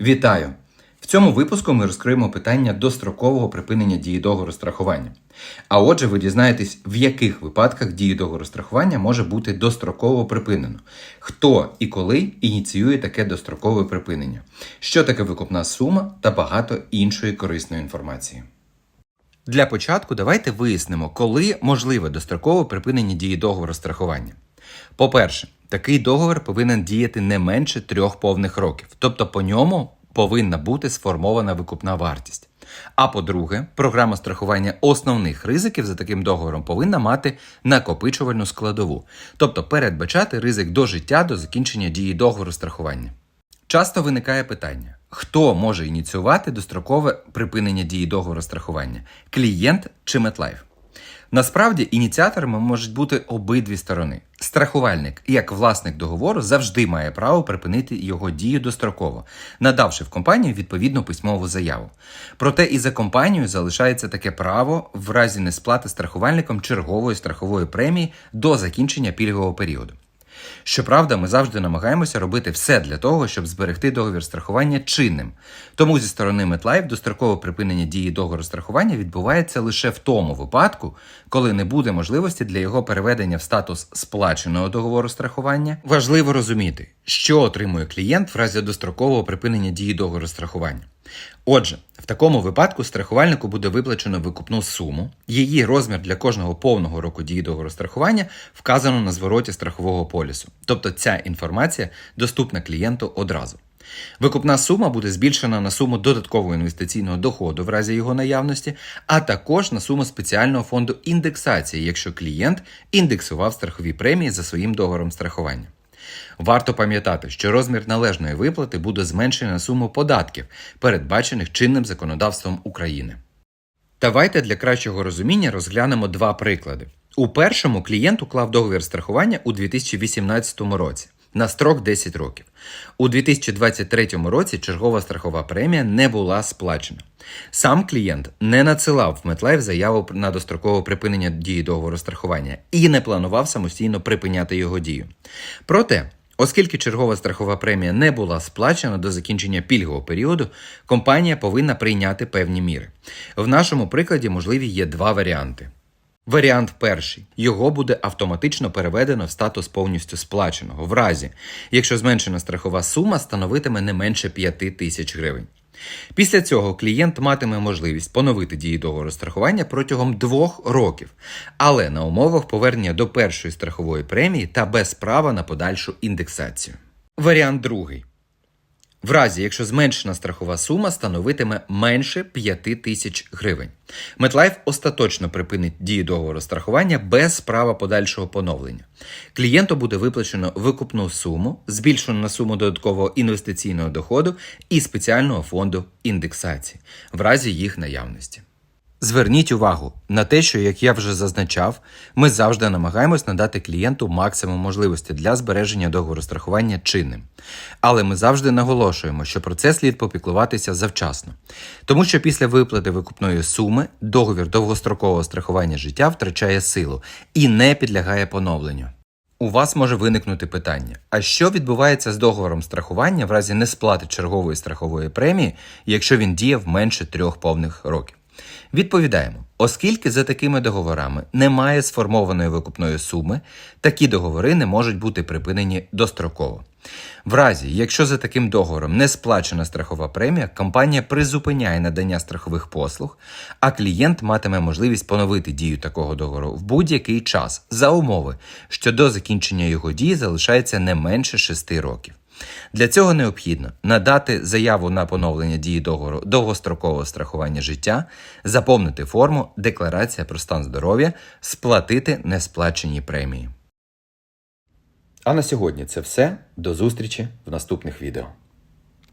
Вітаю! В цьому випуску ми розкриємо питання дострокового припинення дії договору страхування. А отже, ви дізнаєтесь, в яких випадках дію договору страхування може бути достроково припинено, хто і коли ініціює таке дострокове припинення, що таке викупна сума та багато іншої корисної інформації. Для початку давайте вияснимо, коли можливе дострокове припинення дії договору страхування. По-перше, такий договір повинен діяти не менше трьох повних років, тобто по ньому повинна бути сформована викупна вартість. А по-друге, програма страхування основних ризиків за таким договором повинна мати накопичувальну складову, тобто передбачати ризик до життя до закінчення дії договору страхування. Часто виникає питання: хто може ініціювати дострокове припинення дії договору страхування клієнт чи MetLife? Насправді ініціаторами можуть бути обидві сторони. Страхувальник, як власник договору, завжди має право припинити його дію достроково, надавши в компанію відповідну письмову заяву. Проте і за компанією залишається таке право в разі несплати страхувальником чергової страхової премії до закінчення пільгового періоду. Щоправда, ми завжди намагаємося робити все для того, щоб зберегти договір страхування чинним. Тому зі сторони MetLife дострокове припинення дії договору страхування відбувається лише в тому випадку, коли не буде можливості для його переведення в статус сплаченого договору страхування. Важливо розуміти, що отримує клієнт в разі дострокового припинення дії договору страхування. Отже, такому випадку страхувальнику буде виплачено викупну суму. Її розмір для кожного повного року дії договору страхування вказано на звороті страхового полісу. Тобто ця інформація доступна клієнту одразу. Викупна сума буде збільшена на суму додаткового інвестиційного доходу в разі його наявності, а також на суму спеціального фонду індексації, якщо клієнт індексував страхові премії за своїм договором страхування. Варто пам'ятати, що розмір належної виплати буде зменшений на суму податків, передбачених чинним законодавством України. Давайте для кращого розуміння розглянемо два приклади. У першому клієнт уклав договір страхування у 2018 році на строк 10 років. У 2023 році чергова страхова премія не була сплачена. Сам клієнт не надсилав в MetLife заяву на дострокове припинення дії договору страхування і не планував самостійно припиняти його дію. Проте, Оскільки чергова страхова премія не була сплачена до закінчення пільгового періоду, компанія повинна прийняти певні міри. В нашому прикладі можливі є два варіанти. Варіант перший. Його буде автоматично переведено в статус повністю сплаченого, в разі, якщо зменшена страхова сума становитиме не менше 5 тисяч гривень. Після цього клієнт матиме можливість поновити дії договору страхування протягом двох років, але на умовах повернення до першої страхової премії та без права на подальшу індексацію. Варіант другий. В разі, якщо зменшена страхова сума становитиме менше 5 тисяч гривень. MetLife остаточно припинить дію договору страхування без права подальшого поновлення. Клієнту буде виплачено викупну суму, збільшену на суму додаткового інвестиційного доходу і спеціального фонду індексації в разі їх наявності. Зверніть увагу на те, що, як я вже зазначав, ми завжди намагаємось надати клієнту максимум можливості для збереження договору страхування чинним. Але ми завжди наголошуємо, що про це слід попіклуватися завчасно, тому що після виплати викупної суми договір довгострокового страхування життя втрачає силу і не підлягає поновленню. У вас може виникнути питання: а що відбувається з договором страхування в разі несплати чергової страхової премії, якщо він діяв менше трьох повних років? Відповідаємо, оскільки за такими договорами немає сформованої викупної суми, такі договори не можуть бути припинені достроково. В разі, якщо за таким договором не сплачена страхова премія, компанія призупиняє надання страхових послуг, а клієнт матиме можливість поновити дію такого договору в будь-який час за умови, що до закінчення його дії залишається не менше 6 років. Для цього необхідно надати заяву на поновлення дії договору довгострокового страхування життя, заповнити форму Декларація про стан здоров'я, сплатити несплачені премії. А на сьогодні це все. До зустрічі в наступних відео.